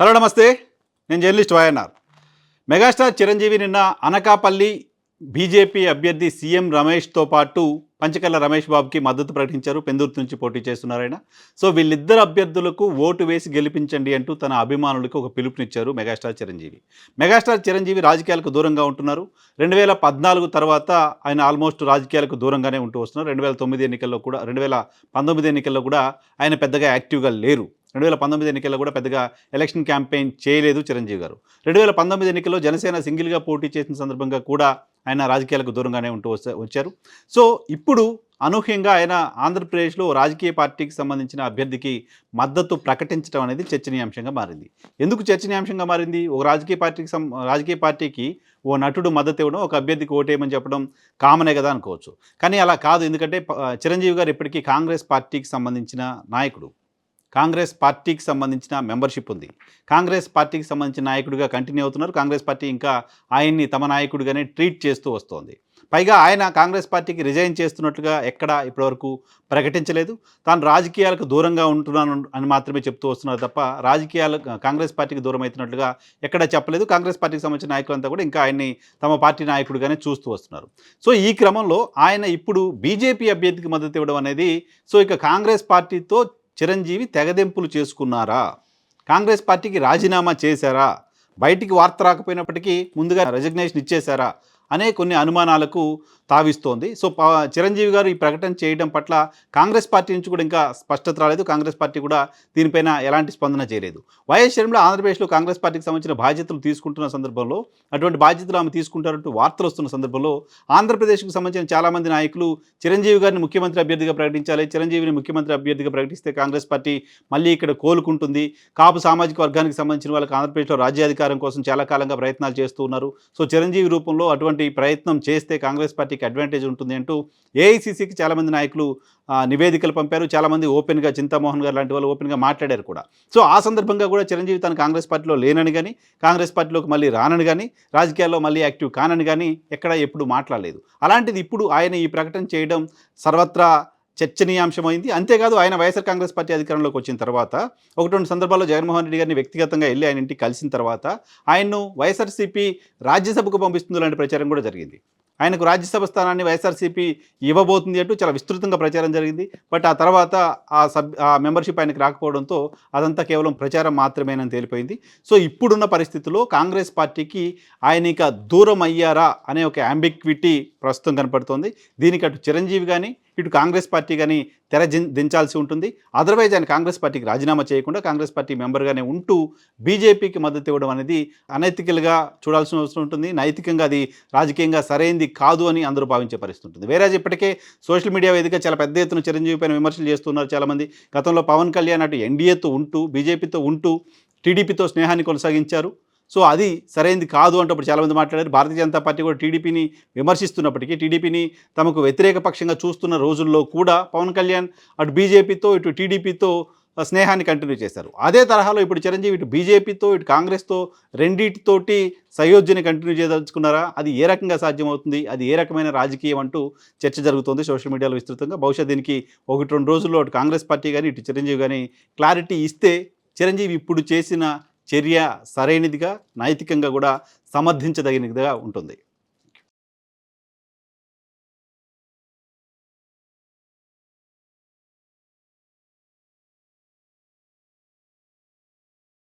Hello నమస్తే. నేను journalist YNR. Megastar Chiranjeevi నిన్న అనకాపల్లి బీజేపీ అభ్యర్థి సీఎం రమేష్తో పాటు పంచకల్ల రమేష్ బాబుకి మద్దతు ప్రకటించారు. పెందుర్తి నుంచి పోటీ చేస్తున్నారు ఆయన. సో వీళ్ళిద్దరు అభ్యర్థులకు ఓటు వేసి గెలిపించండి అంటూ తన అభిమానులకు ఒక పిలుపునిచ్చారు మెగాస్టార్ చిరంజీవి. మెగాస్టార్ చిరంజీవి రాజకీయాలకు దూరంగా ఉంటున్నారు. రెండు వేల పద్నాలుగు తర్వాత ఆయన ఆల్మోస్ట్ రాజకీయాలకు దూరంగానే ఉంటూ వస్తున్నారు. రెండు వేల తొమ్మిది ఎన్నికల్లో కూడా రెండు వేల పంతొమ్మిది ఎన్నికల్లో కూడా ఆయన పెద్దగా యాక్టివ్గా లేరు. రెండు వేల పంతొమ్మిది ఎన్నికల్లో కూడా పెద్దగా ఎలక్షన్ క్యాంపెయిన్ చేయలేదు చిరంజీవి గారు. రెండు వేల పంతొమ్మిది ఎన్నికల్లో జనసేన సింగిల్గా పోటీ చేసిన సందర్భంగా కూడా ఆయన రాజకీయాలకు దూరంగానే ఉంటూ వచ్చారు. సో ఇప్పుడు అనూహ్యంగా ఆయన ఆంధ్రప్రదేశ్లో రాజకీయ పార్టీకి సంబంధించిన అభ్యర్థికి మద్దతు ప్రకటించడం అనేది చర్చనీయాంశంగా మారింది. ఎందుకు చర్చనీయాంశంగా మారింది? ఒక రాజకీయ పార్టీకి సం రాజకీయ పార్టీకి ఓ నటుడు మద్దతు ఇవ్వడం ఒక అభ్యర్థికి ఓటేయమని చెప్పడం కామనే కదా అనుకోవచ్చు. కానీ అలా కాదు. ఎందుకంటే చిరంజీవి గారు ఇప్పటికీ కాంగ్రెస్ పార్టీకి సంబంధించిన నాయకుడు. కాంగ్రెస్ పార్టీకి సంబంధించిన మెంబర్షిప్ ఉంది. కాంగ్రెస్ పార్టీకి సంబంధించిన నాయకుడిగా కంటిన్యూ అవుతున్నారు. కాంగ్రెస్ పార్టీ ఇంకా ఆయన్ని తమ నాయకుడిగానే ట్రీట్ చేస్తూ వస్తోంది. పైగా ఆయన కాంగ్రెస్ పార్టీకి రిజైన్ చేస్తున్నట్లుగా ఎక్కడా ఇప్పటివరకు ప్రకటించలేదు. తాను రాజకీయాలకు దూరంగా ఉంటున్నాను అని మాత్రమే చెప్తూ వస్తున్నారు తప్ప రాజకీయాలు కాంగ్రెస్ పార్టీకి దూరం అవుతున్నట్లుగా ఎక్కడా చెప్పలేదు. కాంగ్రెస్ పార్టీకి సంబంధించిన నాయకులంతా కూడా ఇంకా ఆయన్ని తమ పార్టీ నాయకుడిగానే చూస్తూ వస్తున్నారు. సో ఈ క్రమంలో ఆయన ఇప్పుడు బీజేపీ అభ్యర్థికి మద్దతు ఇవ్వడం అనేది సో ఇక కాంగ్రెస్ పార్టీతో చిరంజీవి తెగదెంపులు చేసుకున్నారా? కాంగ్రెస్ పార్టీకి రాజీనామా చేశారా? బయటికి వార్త రాకపోయినప్పటికీ ముందుగా రెజగ్నేషన్ ఇచ్చేశారా? అనే కొన్ని అనుమానాలకు తావిస్తోంది. సో చిరంజీవి గారు ఈ ప్రకటన చేయడం పట్ల కాంగ్రెస్ పార్టీ నుంచి కూడా ఇంకా స్పష్టత రాలేదు. కాంగ్రెస్ పార్టీ కూడా దీనిపైన ఎలాంటి స్పందన చేయలేదు. వైఎస్ షర్మిల ఆంధ్రప్రదేశ్లో కాంగ్రెస్ పార్టీకి సంబంధించిన బాధ్యతలు తీసుకుంటున్న సందర్భంలో అటువంటి బాధ్యతలు ఆమె తీసుకుంటారంటూ వార్తలు వస్తున్న సందర్భంలో ఆంధ్రప్రదేశ్కు సంబంధించిన చాలామంది నాయకులు చిరంజీవి గారిని ముఖ్యమంత్రి అభ్యర్థిగా ప్రకటించాలి. చిరంజీవిని ముఖ్యమంత్రి అభ్యర్థిగా ప్రకటిస్తే కాంగ్రెస్ పార్టీ మళ్ళీ ఇక్కడ కోలుకుంటుంది. కాపు సామాజిక వర్గానికి సంబంధించిన వాళ్ళకి ఆంధ్రప్రదేశ్లో రాజ్యాధికారం కోసం చాలా కాలంగా ప్రయత్నాలు చేస్తూ ఉన్నారు. సో చిరంజీవి రూపంలో అటువంటి ప్రయత్నం చేస్తే కాంగ్రెస్ పార్టీకి అడ్వాంటేజ్ ఉంటుంది అంటూ ఏఐసీసీకి చాలామంది నాయకులు నివేదికలు పంపారు. చాలామంది ఓపెన్గా చింతామోహన్ గారు లాంటి వాళ్ళు ఓపెన్గా మాట్లాడారు కూడా. సో ఆ సందర్భంగా కూడా చిరంజీవి తన కాంగ్రెస్ పార్టీలో లేనని కానీ కాంగ్రెస్ పార్టీలోకి మళ్ళీ రానని కానీ రాజకీయాల్లో మళ్ళీ యాక్టివ్ కానని కానీ ఎక్కడ ఎప్పుడు మాట్లాడలేదు. అలాంటిది ఇప్పుడు ఆయన ఈ ప్రకటన చేయడం సర్వత్రా చర్చనీయాంశమైంది. అంతేకాదు ఆయన వైఎస్ఆర్ కాంగ్రెస్ పార్టీ అధికారంలోకి వచ్చిన తర్వాత ఒకటి రెండు సందర్భాల్లో జగన్మోహన్ రెడ్డి గారిని వ్యక్తిగతంగా వెళ్ళి ఆయన ఇంటికి కలిసిన తర్వాత ఆయన్ను వైఎస్ఆర్సీపీ రాజ్యసభకు పంపిస్తుంది లాంటి ప్రచారం కూడా జరిగింది. ఆయనకు రాజ్యసభ స్థానాన్ని వైఎస్ఆర్సీపీ ఇవ్వబోతుంది అంటూ చాలా విస్తృతంగా ప్రచారం జరిగింది. బట్ ఆ తర్వాత ఆ సబ్ ఆ మెంబర్షిప్ ఆయనకు రాకపోవడంతో అదంతా కేవలం ప్రచారం మాత్రమేనని తేలిపోయింది. సో ఇప్పుడున్న పరిస్థితుల్లో కాంగ్రెస్ పార్టీకి ఆయన ఇక దూరం అయ్యారా అనే ఒక అంబిక్విటీ ప్రస్తుతం కనపడుతోంది. దీనికి అటు చిరంజీవి కానీ ఇటు కాంగ్రెస్ పార్టీ కానీ తెర దించాల్సి ఉంటుంది. అదర్వైజ్ ఆయన కాంగ్రెస్ పార్టీకి రాజీనామా చేయకుండా కాంగ్రెస్ పార్టీ మెంబర్గానే ఉంటూ బీజేపీకి మద్దతు ఇవ్వడం అనేది అనైతికలుగా చూడాల్సిన అవసరం ఉంటుంది. నైతికంగా అది రాజకీయంగా సరైంది కాదు అని అందరూ భావించే పరిస్థితి ఉంటుంది. వేరే ఇప్పటికే సోషల్ మీడియా వేదిక చాలా పెద్ద ఎత్తున చిరంజీవి పైన విమర్శలు చేస్తున్నారు చాలామంది. గతంలో పవన్ కళ్యాణ్ అటు ఎన్డీఏతో ఉంటూ బీజేపీతో ఉంటూ టీడీపీతో స్నేహాన్ని కొనసాగించారు. సో అది సరైనది కాదు అంటప్పుడు చాలామంది మాట్లాడారు. భారతీయ జనతా పార్టీ కూడా టీడీపీని విమర్శిస్తున్నప్పటికీ టీడీపీని తమకు వ్యతిరేక పక్షంగా చూస్తున్న రోజుల్లో కూడా పవన్ కళ్యాణ్ అటు బీజేపీతో ఇటు టీడీపీతో స్నేహాన్ని కంటిన్యూ చేశారు. అదే తరహాలో ఇప్పుడు చిరంజీవి ఇటు బీజేపీతో ఇటు కాంగ్రెస్తో రెండింటితోటి సయోధ్యని కంటిన్యూ చేయదలుచుకున్నారా? అది ఏ రకంగా సాధ్యమవుతుంది? అది ఏ రకమైన రాజకీయం అంటూ చర్చ జరుగుతోంది సోషల్ మీడియాలో విస్తృతంగా. బహుశా దీనికి ఒకటి రెండు రోజుల్లో అటు కాంగ్రెస్ పార్టీ కానీ ఇటు చిరంజీవి కానీ క్లారిటీ ఇస్తే చిరంజీవి ఇప్పుడు చేసిన చర్య సరైనదిగా నైతికంగా కూడా సమర్థించదగినదిగా ఉంటుంది.